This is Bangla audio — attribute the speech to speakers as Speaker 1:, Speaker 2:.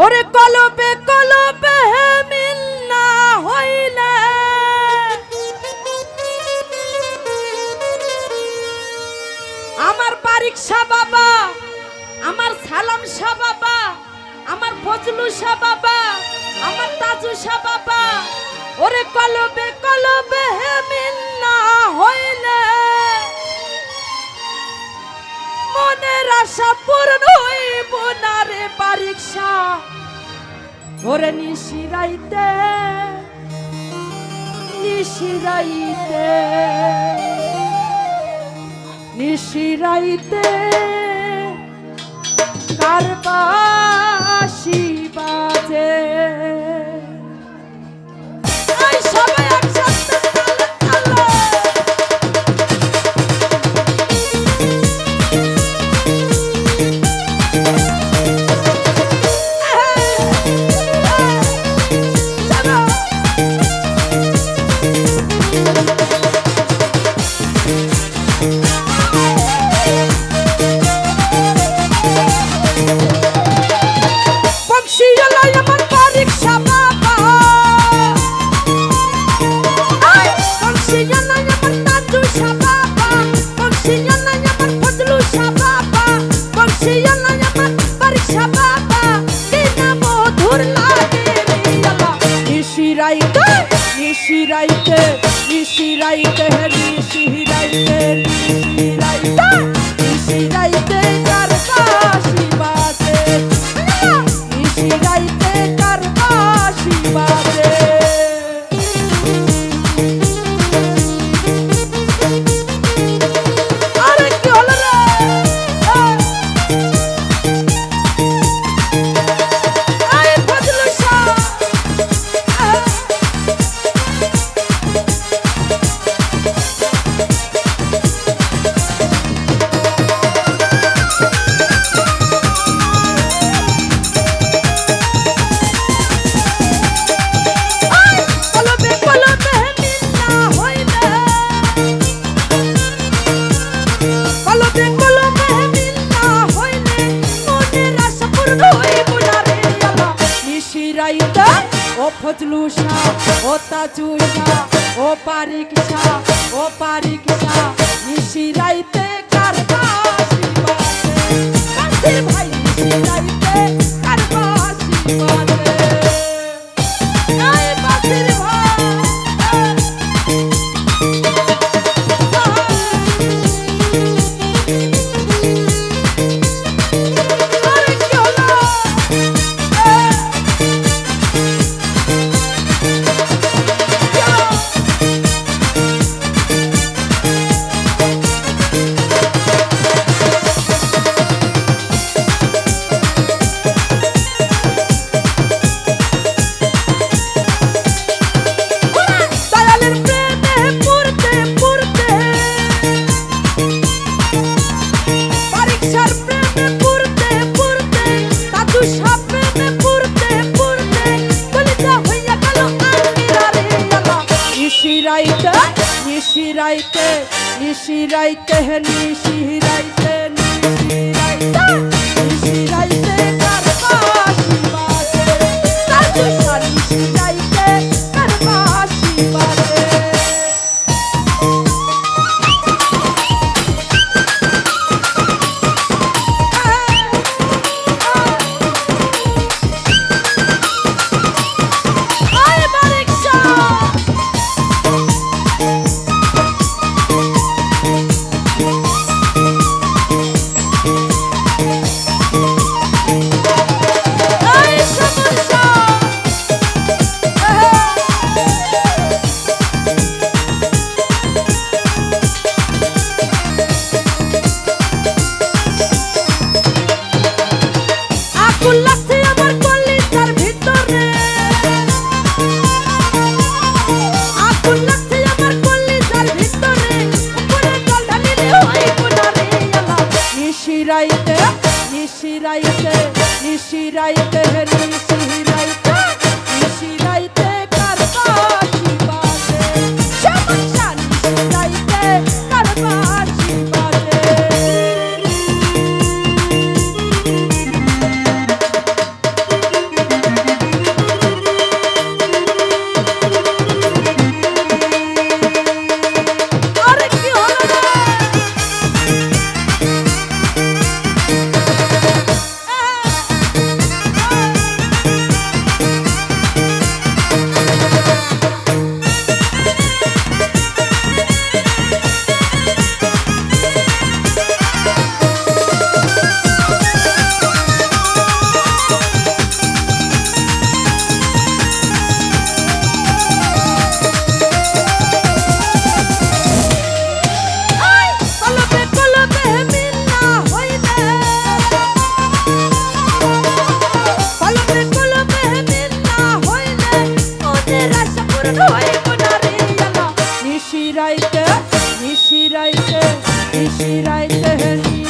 Speaker 1: ওরে কলবে কলবে মিল না হইলে। আমার বারিক শাহ বাবা, আমার সালাম শাহ বাবা, আমার ফজলু শাহ বাবা, আমার তাজু শাহ বাবা, ওরে কলবে কলবে মিল না হইলে। মনের আশা পূর্ণ হইব না রে পরীক্ষা ওরে নিশিরাইতে নিশিরাইতে নিশিরাইতে। নিশিরাইতে নিশিরাইতে নিশিরাইতে নিশিরাইতে নিশিরাইতে নিশিরাইতে নিশিরাইতা ও ফজলু শাহ, ও তাজু শাহ, ও পারিক শাহ, ও পারিক শাহ, নিশিরাইতে কারবাসি নিশিরাইতে নিশিরাইতে নিশিরাইতে নিশিরাইতে নিশিরাইতে। আল্লাহ নিশিরাইতে নিশিরাইতে নিশিরাইতে হেরি